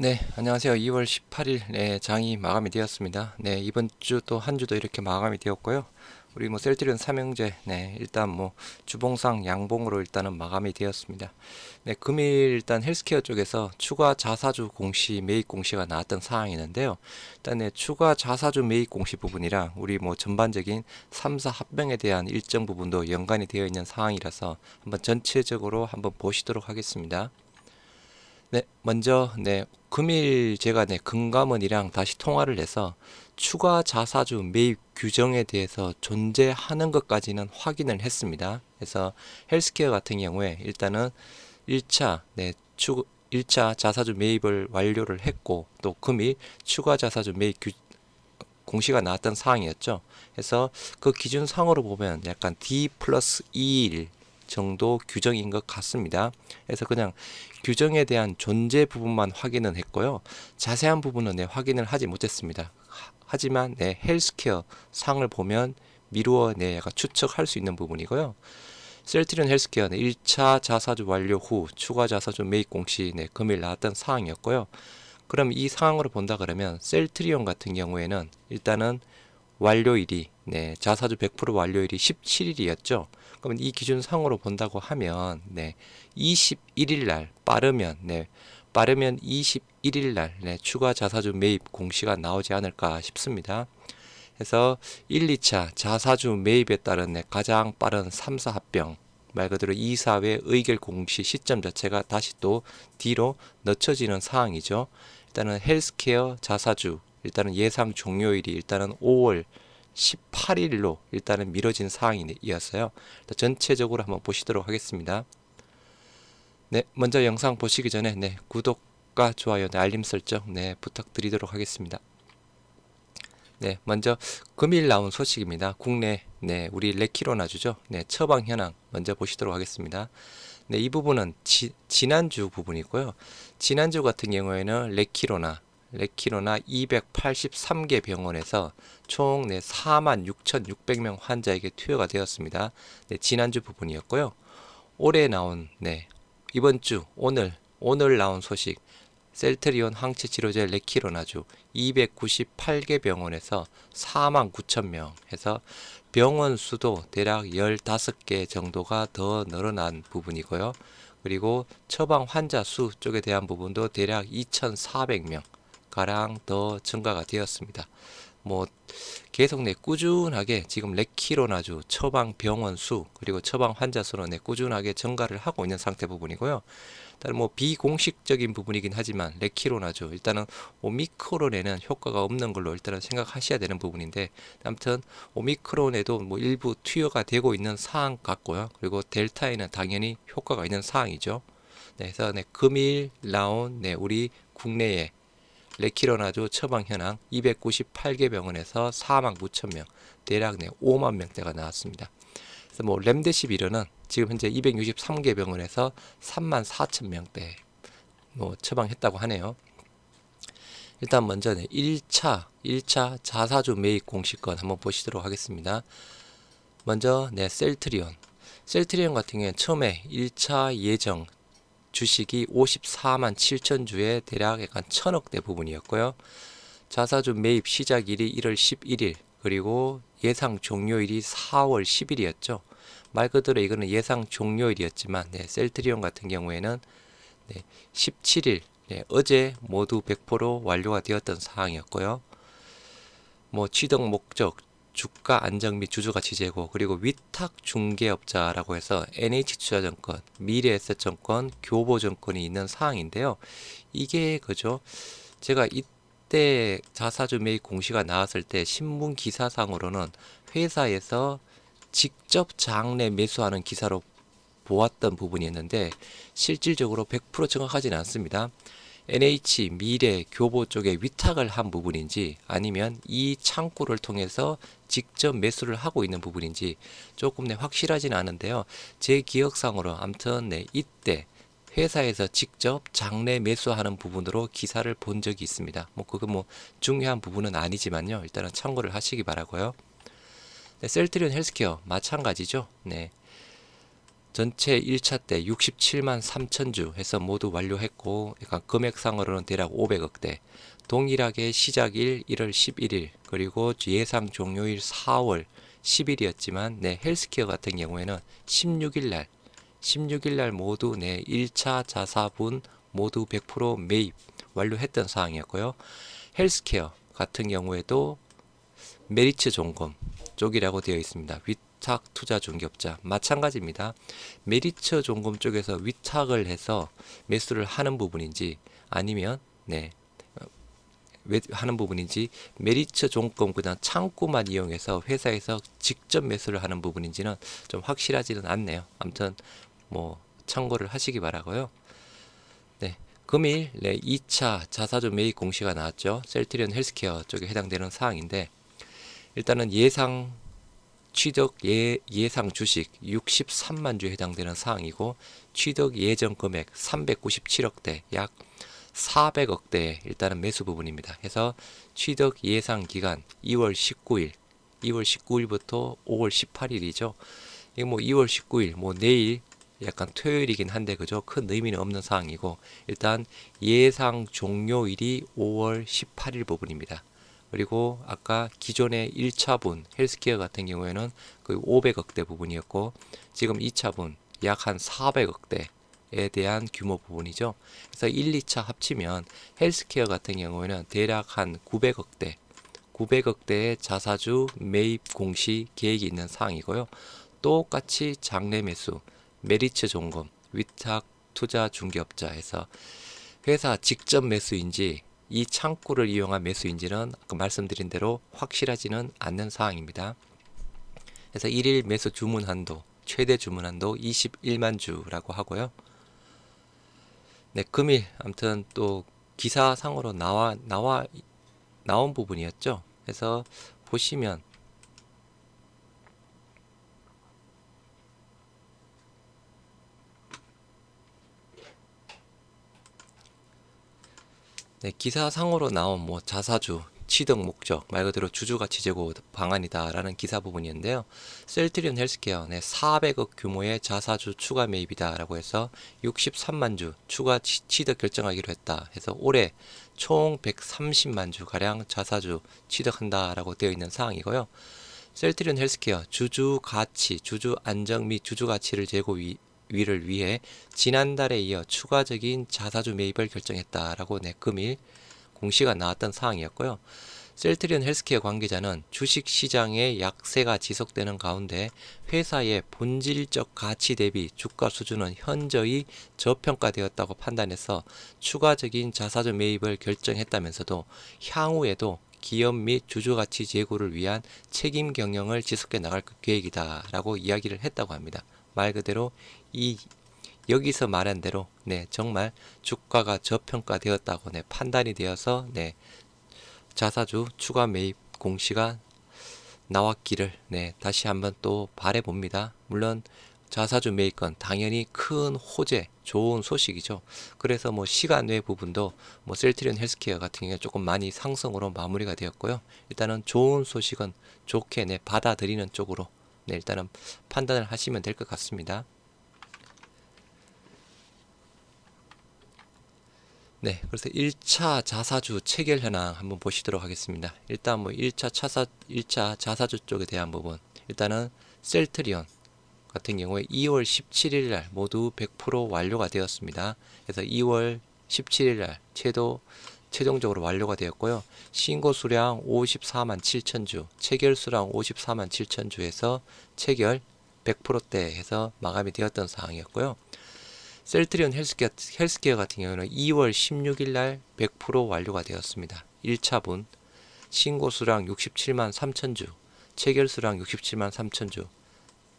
네, 안녕하세요. 2월 18일 네, 장이 마감이 되었습니다. 네, 이번 주 또 한 주도 이렇게 마감이 되었고요. 우리 뭐 셀트리온 삼형제 네, 일단 뭐 주봉상 양봉으로 일단은 마감이 되었습니다. 네, 금일 일단 헬스케어 쪽에서 추가 자사주 공시 매입 공시가 나왔던 사항이 있는데요. 일단 네, 추가 자사주 매입 공시 부분이랑 우리 뭐 전반적인 3사 합병에 대한 일정 부분도 연관이 되어 있는 사항이라서 한번 전체적으로 한번 보시도록 하겠습니다. 네, 먼저 네, 금일 제가 네, 금감원이랑 다시 통화를 해서 추가 자사주 매입 규정에 대해서 존재하는 것까지는 확인을 했습니다. 그래서 헬스케어 같은 경우에 일단은 1차 네, 추 1차 자사주 매입을 완료를 했고 또 금일 추가 자사주 매입 규, 공시가 나왔던 사항이었죠. 그래서 그 기준상으로 보면 약간 D 플러스 2일 정도 규정인 것 같습니다. 그래서 그냥 규정에 대한 존재 부분만 확인은 했고요. 자세한 부분은 네, 확인을 하지 못했습니다. 하- 하지만 네, 헬스케어 상을 보면 미루어 네, 약간 추측할 수 있는 부분이고요. 셀트리온 헬스케어 네, 1차 자사주 완료 후 추가 자사주 매입 공시 네, 금일 나왔던 사항이었고요. 그럼 이 상황으로 본다 그러면 셀트리온 같은 경우에는 일단은 완료일이 네, 자사주 100% 완료일이 17일이었죠. 그러면 이 기준 상으로 본다고 하면 네, 21일 날 빠르면 네, 빠르면 21일 날 네, 추가 자사주 매입 공시가 나오지 않을까 싶습니다. 그래서 1, 2차 자사주 매입에 따른 네, 가장 빠른 3사 합병 말 그대로 이사회 의결 공시 시점 자체가 다시 또 뒤로 늦춰지는 사항이죠. 일단은 헬스케어 자사주 일단은 예상 종료일이 일단은 5월 18일로 일단은 미뤄진 사항이었어요. 전체적으로 한번 보시도록 하겠습니다. 네, 먼저 영상 보시기 전에 네, 구독과 좋아요, 네, 알림 설정 네, 부탁드리도록 하겠습니다. 네, 먼저 금일 나온 소식입니다. 국내 네, 우리 레키로나 주죠. 네, 처방 현황 먼저 보시도록 하겠습니다. 네, 이 부분은 지, 지난주 부분이고요. 지난주 같은 경우에는 레키로나 레키로나 283개 병원에서 총 네, 46,600명 환자에게 투여가 되었습니다. 네, 지난주 부분이었고요. 올해 나온 네, 이번 주 오늘 오늘 나온 소식 셀트리온 항체 치료제 레키로나주 298개 병원에서 4만 9천 명 해서 병원 수도 대략 15개 정도가 더 늘어난 부분이고요. 그리고 처방 환자 수 쪽에 대한 부분도 대략 2,400명 가량 더 증가가 되었습니다. 뭐 계속 내 꾸준하게 지금 레키로나주 처방 병원 수 그리고 처방 환자 수는 내 꾸준하게 증가를 하고 있는 상태 부분이고요. 일단 뭐 비공식적인 부분이긴 하지만 레키로나주 일단은 오미크론에는 효과가 없는 걸로 일단은 생각하셔야 되는 부분인데 아무튼 오미크론에도 뭐 일부 투여가 되고 있는 사항 같고요. 그리고 델타에는 당연히 효과가 있는 사항이죠. 네, 그래서 네, 금일 나온 네, 우리 국내에 레키로나주 처방 현황 298개 병원에서 4만 9천 명, 대략 네 5만 명대가 나왔습니다. 그래서 뭐 렘데시비르는 지금 현재 263개 병원에서 3만 4천 명대 뭐 처방했다고 하네요. 일단 먼저 네 1차 1차 자사주 매입 공시권 한번 보시도록 하겠습니다. 먼저 네 셀트리온 셀트리온 같은 경우에 처음에 1차 예정 주식이 54만 7천 주에 대략 약간 천억대 부분이었고요. 자사주 매입 시작일이 1월 11일 그리고 예상 종료일이 4월 10일이었죠. 말 그대로 이거는 예상 종료일이었지만 네, 셀트리온 같은 경우에는 네, 17일 네, 어제 모두 100% 완료가 되었던 사항이었고요. 뭐 취득 목적 주가 안정 및 주주가치 제고 그리고 위탁 중개업자라고 해서 NH투자증권, 미래에셋증권, 교보증권이 있는 사항인데요. 이게 그죠? 제가 이때 자사주 매입 공시가 나왔을 때 신문 기사상으로는 회사에서 직접 장내 매수하는 기사로 보았던 부분이었는데 실질적으로 100% 정확하지는 않습니다. NH 미래 교보 쪽에 위탁을 한 부분인지 아니면 이 창구를 통해서 직접 매수를 하고 있는 부분인지 조금 네, 확실하지는 않은데요. 제 기억상으로 아무튼 네, 이때 회사에서 직접 장내 매수하는 부분으로 기사를 본 적이 있습니다. 뭐 그거 뭐 중요한 부분은 아니지만요. 일단은 참고를 하시기 바라고요. 네, 셀트리온 헬스케어 마찬가지죠. 네. 전체 1차 때 67만 3천 주 해서 모두 완료했고 그러니까 금액상으로는 대략 500억대 동일하게 시작일 1월 11일 그리고 예상 종료일 4월 10일이었지만 네 헬스케어 같은 경우에는 16일 날 16일 날 모두 네 1차 자사분 모두 100% 매입 완료했던 사항이었고요. 헬스케어 같은 경우에도 메리츠 종금 쪽이라고 되어 있습니다. 위탁 투자 중개업자 마찬가지입니다. 메리츠 종금 쪽에서 위탁을 해서 매수를 하는 부분인지 아니면 네 어, 왜 하는 부분인지 메리츠 종금 그냥 창구만 이용해서 회사에서 직접 매수를 하는 부분인지는 좀 확실하지는 않네요. 아무튼 뭐 참고를 하시기 바라고요. 네. 금일 네, 2차 자사주 매입 공시가 나왔죠. 셀트리온 헬스케어 쪽에 해당되는 사항인데 일단은 예상 취득 예, 예상 주식 63만 주에 해당되는 사항이고 취득 예정 금액 397억대 약 400억대 일단은 매수 부분입니다. 해서 취득 예상 기간 2월 19일 2월 19일부터 5월 18일이죠. 이거 뭐 2월 19일 뭐 내일 약간 토요일이긴 한데 그죠? 큰 의미는 없는 사항이고 일단 예상 종료일이 5월 18일 부분입니다. 그리고 아까 기존의 1차분 헬스케어 같은 경우에는 거의 500억대 부분이었고 지금 2차분 약 한 400억대에 대한 규모 부분이죠. 그래서 1, 2차 합치면 헬스케어 같은 경우에는 대략 한 900억대 900억대의 자사주 매입 공시 계획이 있는 사항이고요. 똑같이 장내 매수 메리츠 종금, 위탁 투자 중개업자에서 회사 직접 매수인지 이 창구를 이용한 매수인지는 아까 말씀드린 대로 확실하지는 않는 사항입니다. 그래서 1일 매수 주문 한도, 최대 주문 한도 21만 주라고 하고요. 네, 금일 아무튼 또 기사상으로 나와 나와 나온 부분이었죠. 그래서 보시면 네, 기사상으로 나온 뭐 자사주 취득 목적 말 그대로 주주가치 제고 방안이다라는 기사 부분이었는데요. 셀트리온 헬스케어 네, 400억 규모의 자사주 추가 매입이다라고 해서 63만 주 추가 치- 취득 결정하기로 했다. 해서 올해 총 130만 주 가량 자사주 취득한다라고 되어 있는 사항이고요. 셀트리온 헬스케어 주주 가치, 주주 안정 및 주주 가치를 제고 위, 위를 위해 지난달에 이어 추가적인 자사주 매입을 결정했다라고 네, 금일 공시가 나왔던 사항이었고요. 셀트리온 헬스케어 관계자는 주식 시장의 약세가 지속되는 가운데 회사의 본질적 가치 대비 주가 수준은 현저히 저평가되었다고 판단해서 추가적인 자사주 매입을 결정했다면서도 향후에도 기업 및 주주 가치 제고를 위한 책임 경영을 지속해 나갈 계획이다라고 이야기를 했다고 합니다. 말 그대로 이 여기서 말한 대로 네 정말 주가가 저평가되었다고 네 판단이 되어서 네 자사주 추가 매입 공시가 나왔기를 네 다시 한번 또 바래 봅니다. 물론 자사주 매입건 당연히 큰 호재 좋은 소식이죠. 그래서 뭐 시간 외 부분도 뭐 셀트리온 헬스케어 같은 경우에 조금 많이 상승으로 마무리가 되었고요. 일단은 좋은 소식은 좋게 네 받아들이는 쪽으로 네 일단은 판단을 하시면 될 것 같습니다. 네, 그래서 1차 자사주 체결 현황 한번 보시도록 하겠습니다. 일단 뭐 1차 차사 1차 자사주 쪽에 대한 부분. 일단은 셀트리온 같은 경우에 2월 17일 날 모두 100% 완료가 되었습니다. 그래서 2월 17일 날 최도 최종적으로 완료가 되었고요. 신고 수량 54만 7천 주, 체결 수량 54만 7천 주에서 체결 100%대 해서 마감이 되었던 상황이었고요. 셀트리온 헬스케어, 헬스케어 같은 경우는 2월 16일 날 100% 완료가 되었습니다. 1차분 신고 수량 67만 3천 주, 체결 수량 67만 3천 주,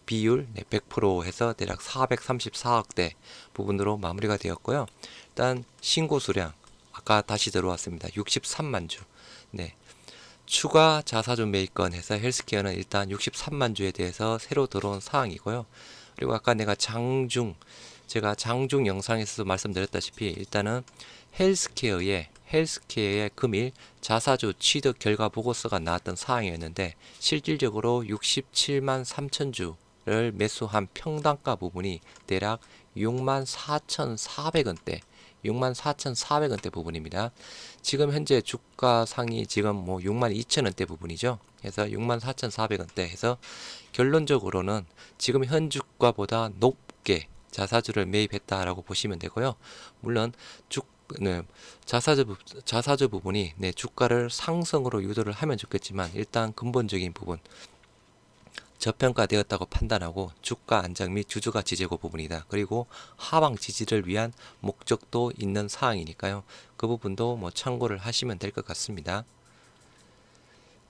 비율 네, 100% 해서 대략 434억대 부분으로 마무리가 되었고요. 일단 신고 수량 아까 다시 들어왔습니다. 63만 주. 네. 추가 자사주 매입건 해서 헬스케어는 일단 63만 주에 대해서 새로 들어온 사항이고요. 그리고 아까 내가 장중 제가 장중 영상에서도 말씀드렸다시피 일단은 헬스케어의 헬스케어의 금일 자사주 취득 결과 보고서가 나왔던 사항이었는데 실질적으로 67만 3천 주 주가를 매수한 평단가 부분이 대략 64,400원대 64,400원대 부분입니다. 지금 현재 주가 상이 지금 뭐 62,000원대 부분이죠. 그래서 64,400원대 해서 결론적으로는 지금 현 주가보다 높게 자사주를 매입했다라고 보시면 되고요. 물론 주 네, 자사주 부- 자사주 부분이 네, 주가를 상승으로 유도를 하면 좋겠지만 일단 근본적인 부분 저평가되었다고 판단하고 주가 안정 및 주주가 지지고 부분이다. 그리고 하방 지지를 위한 목적도 있는 사항이니까요. 그 부분도 뭐 참고를 하시면 될 것 같습니다.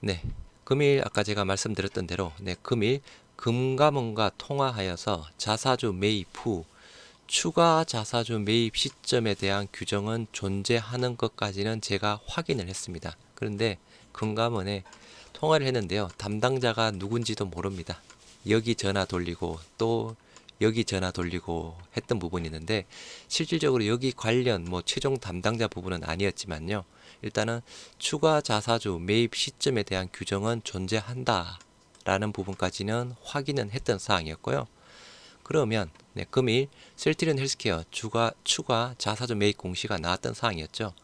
네. 금일 아까 제가 말씀드렸던 대로 네, 금일 금감원과 통화하여서 자사주 매입 후 추가 자사주 매입 시점에 대한 규정은 존재하는 것까지는 제가 확인을 했습니다. 그런데 금감원에 통화를 했는데요. 담당자가 누군지도 모릅니다. 여기 전화 돌리고 또 여기 전화 돌리고 했던 부분이 있는데 실질적으로 여기 관련 뭐 최종 담당자 부분은 아니었지만요. 일단은 추가 자사주 매입 시점에 대한 규정은 존재한다라는 부분까지는 확인은 했던 사항이었고요. 그러면 네, 금일 셀트리온 헬스케어 추가 추가 자사주 매입 공시가 나왔던 사항이었죠.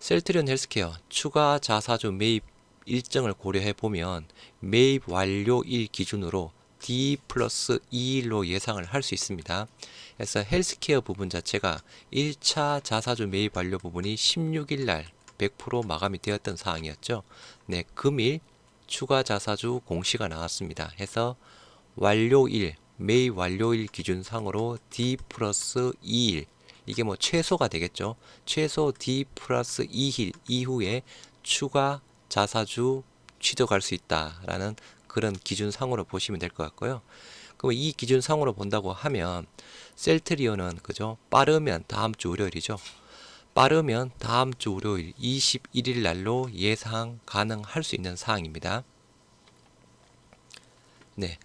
셀트리온 헬스케어 추가 자사주 매입 일정을 고려해 보면 매입 완료일 기준으로 D 플러스 2일로 예상을 할 수 있습니다. 그래서 헬스케어 부분 자체가 1차 자사주 매입 완료 부분이 16일 날 100% 마감이 되었던 사항이었죠. 네, 금일 추가 자사주 공시가 나왔습니다. 해서 완료일, 매입 완료일 기준상으로 D 플러스 2일 이게 뭐 최소가 되겠죠. 최소 D 플러스 2일 이후에 추가 자사주 취득할 수 있다라는 그런 기준상으로 보시면 될 것 같고요. 그럼 이 기준상으로 본다고 하면 셀트리온은 그죠? 빠르면 다음 주 월요일이죠. 빠르면 다음 주 월요일 21일 날로 예상 가능할 수 있는 사항입니다. 네.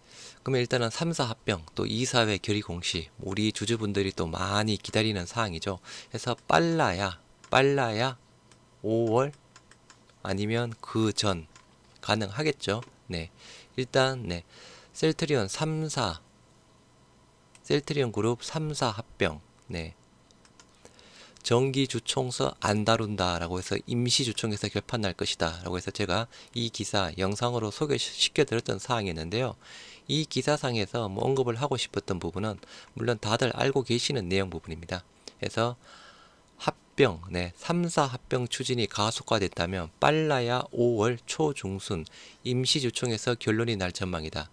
그러면 일단은 3 사 합병 또 2 사회 결의 공시 우리 주주분들이 또 많이 기다리는 사항이죠. 그래서 빨라야 빨라야 5월 아니면 그 전 가능하겠죠. 네. 일단 네. 셀트리온 3사 셀트리온 그룹 3사 합병 네. 정기 주총서 안 다룬다라고 해서 임시 주총에서 결판 날 것이다라고 해서 제가 이 기사 영상으로 소개시켜 드렸던 사항이었는데요. 이 기사상에서 뭐 언급을 하고 싶었던 부분은 물론 다들 알고 계시는 내용 부분입니다. 그래서 합병, 네, 3사 합병 추진이 가속화됐다면 빨라야 5월 초중순 임시주총에서 결론이 날 전망이다.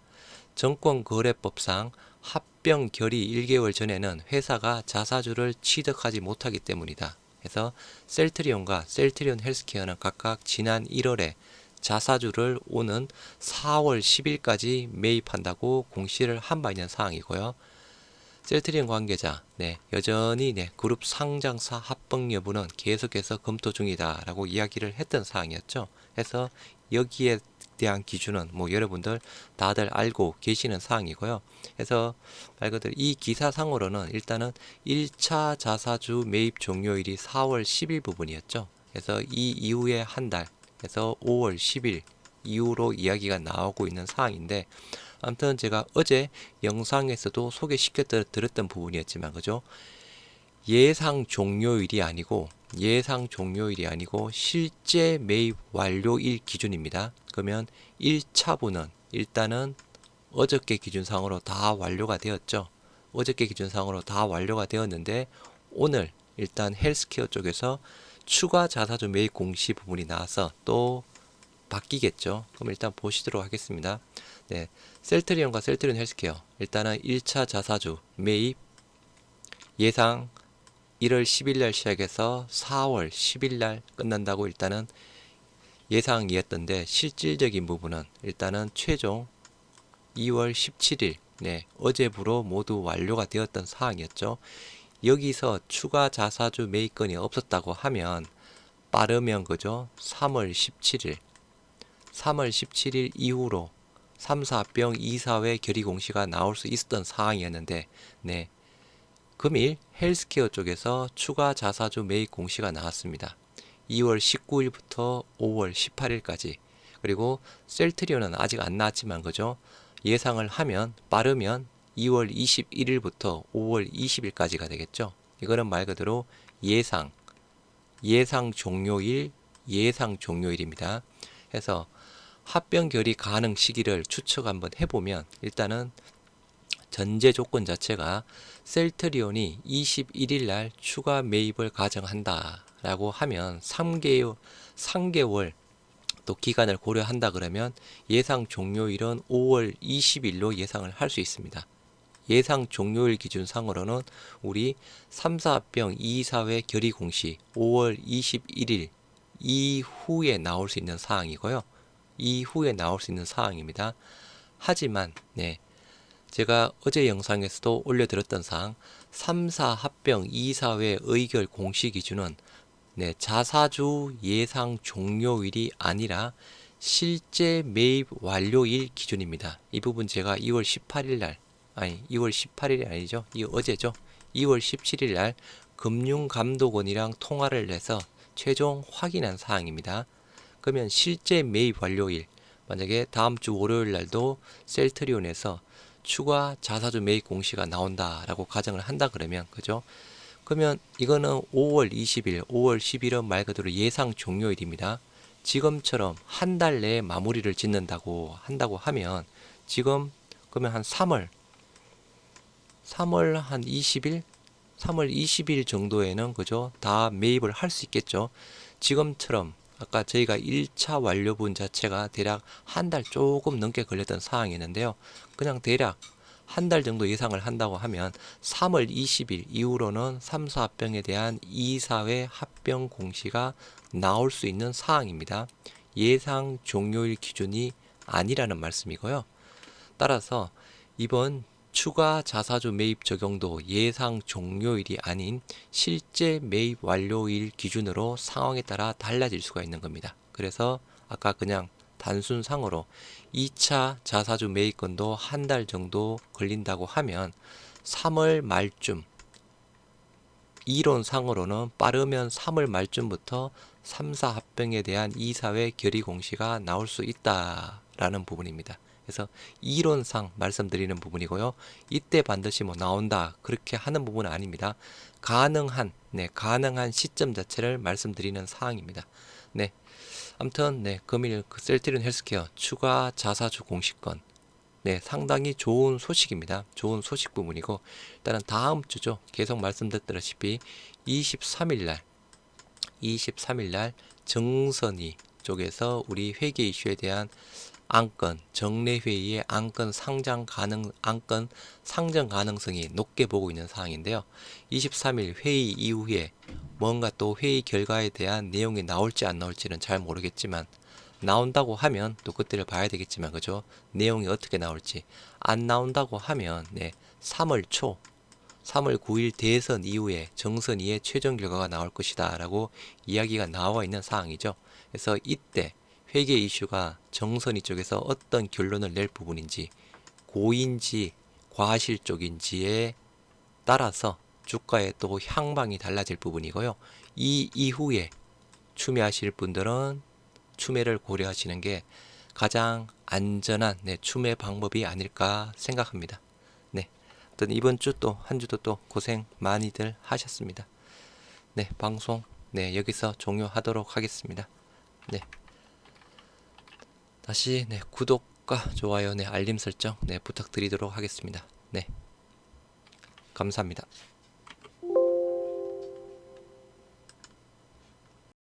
정권거래법상 합병 결의 1개월 전에는 회사가 자사주를 취득하지 못하기 때문이다. 그래서 셀트리온과 셀트리온 헬스케어는 각각 지난 1월에 자사주를 오는 4월 10일까지 매입한다고 공시를 한 바 있는 사항이고요. 셀트리온 관계자, 네, 여전히 네, 그룹 상장사 합병 여부는 계속해서 검토 중이다라고 이야기를 했던 사항이었죠. 그래서 여기에 대한 기준은 뭐 여러분들 다들 알고 계시는 사항이고요. 그래서 말 그대로 이 기사상으로는 일단은 1차 자사주 매입 종료일이 4월 10일 부분이었죠. 그래서 이 이후에 한 달, 그래서 5월 10일 이후로 이야기가 나오고 있는 사항인데 아무튼 제가 어제 영상에서도 소개시켜 드- 드렸던 부분이었지만 그죠? 예상 종료일이 아니고 예상 종료일이 아니고 실제 매입 완료일 기준입니다. 그러면 1차분은 일단은 어저께 기준상으로 다 완료가 되었죠. 어저께 기준상으로 다 완료가 되었는데 오늘 일단 헬스케어 쪽에서 추가 자사주 매입 공시 부분이 나와서 또 바뀌겠죠. 그럼 일단 보시도록 하겠습니다. 네, 셀트리온과 셀트리온 헬스케어 일단은 1차 자사주 매입 예상 1월 10일 날 시작해서 4월 10일 날 끝난다고 일단은 예상이었던데 실질적인 부분은 일단은 최종 2월 17일 네, 어제부로 모두 완료가 되었던 사항이었죠. 여기서 추가 자사주 매입건이 없었다고 하면 빠르면 그죠? 3월 17일 3월 17일 이후로 3사병 2사회 결의 공시가 나올 수 있었던 상황이었는데 네. 금일 헬스케어 쪽에서 추가 자사주 매입 공시가 나왔습니다. 2월 19일부터 5월 18일까지 그리고 셀트리온은 아직 안 나왔지만 그죠? 예상을 하면 빠르면 2월 21일부터 5월 20일까지가 되겠죠. 이거는 말 그대로 예상, 예상 종료일, 예상 종료일입니다. 해서 합병 결의 가능 시기를 추측 한번 해보면 일단은 전제 조건 자체가 셀트리온이 21일 날 추가 매입을 가정한다라고 하면 3개월 3개월 또 기간을 고려한다 그러면 예상 종료일은 5월 20일로 예상을 할 수 있습니다. 예상 종료일 기준상으로는 우리 3, 4합병 2, 4회 결의 공시 5월 21일 이후에 나올 수 있는 사항이고요. 이후에 나올 수 있는 사항입니다. 하지만 네. 제가 어제 영상에서도 올려드렸던 사항 3, 4 합병 2, 4회 의결 공시 기준은 네, 자사주 예상 종료일이 아니라 실제 매입 완료일 기준입니다. 이 부분 제가 2월 18일 날 아니 2월 18일이 아니죠. 이 어제죠. 2월 17일 날 금융감독원이랑 통화를 해서 최종 확인한 사항입니다. 그러면 실제 매입 완료일 만약에 다음 주 월요일 날도 셀트리온에서 추가 자사주 매입 공시가 나온다라고 가정을 한다 그러면 그죠? 그러면 이거는 5월 20일, 5월 10일은 말 그대로 예상 종료일입니다. 지금처럼 한 달 내에 마무리를 짓는다고 한다고 하면 지금 그러면 한 3월 3월 한 20일 3월 20일 정도에는 그죠? 다 매입을 할 수 있겠죠. 지금처럼 아까 저희가 1차 완료분 자체가 대략 한 달 조금 넘게 걸렸던 사항이었는데요. 그냥 대략 한 달 정도 예상을 한다고 하면 3월 20일 이후로는 3, 4합병에 대한 2, 4회 합병 공시가 나올 수 있는 사항입니다. 예상 종료일 기준이 아니라는 말씀이고요. 따라서 이번 추가 자사주 매입 적용도 예상 종료일이 아닌 실제 매입 완료일 기준으로 상황에 따라 달라질 수가 있는 겁니다. 그래서 아까 그냥 단순 상으로 2차 자사주 매입건도 한 달 정도 걸린다고 하면 3월 말쯤 이론상으로는 빠르면 3월 말쯤부터 3, 4 합병에 대한 이사회 결의 공시가 나올 수 있다라는 부분입니다. 그래서 이론상 말씀드리는 부분이고요. 이때 반드시 뭐 나온다 그렇게 하는 부분은 아닙니다. 가능한 네 가능한 시점 자체를 말씀드리는 사항입니다. 네. 아무튼 네 금일 그 셀트리온 헬스케어 추가 자사주 공시권 네 상당히 좋은 소식입니다. 좋은 소식 부분이고 일단은 다음 주죠. 계속 말씀드렸다시피 23일 날 23일 날 정선이 쪽에서 우리 회계 이슈에 대한 안건 정례 회의의 안건 상장 가능 안건 상정 가능성이 높게 보고 있는 사항인데요. 23일 회의 이후에 뭔가 또 회의 결과에 대한 내용이 나올지 안 나올지는 잘 모르겠지만 나온다고 하면 또 그때를 봐야 되겠지만 그죠? 내용이 어떻게 나올지 안 나온다고 하면 네 3월 초 3월 9일 대선 이후에 정선 이의 최종 결과가 나올 것이다 라고 이야기가 나와 있는 사항이죠. 그래서 이때 회계 이슈가 정선이 쪽에서 어떤 결론을 낼 부분인지 고인지 과실 쪽인지에 따라서 주가의 또 향방이 달라질 부분이고요. 이 이후에 추매하실 분들은 추매를 고려하시는 게 가장 안전한 네, 추매 방법이 아닐까 생각합니다. 네. 어떤 이번 주 또 한 주도 또 고생 많이들 하셨습니다. 네, 방송 네, 여기서 종료하도록 하겠습니다. 네. 다시 네, 구독과 좋아요, 네, 알림 설정 네, 부탁드리도록 하겠습니다. 네. 감사합니다.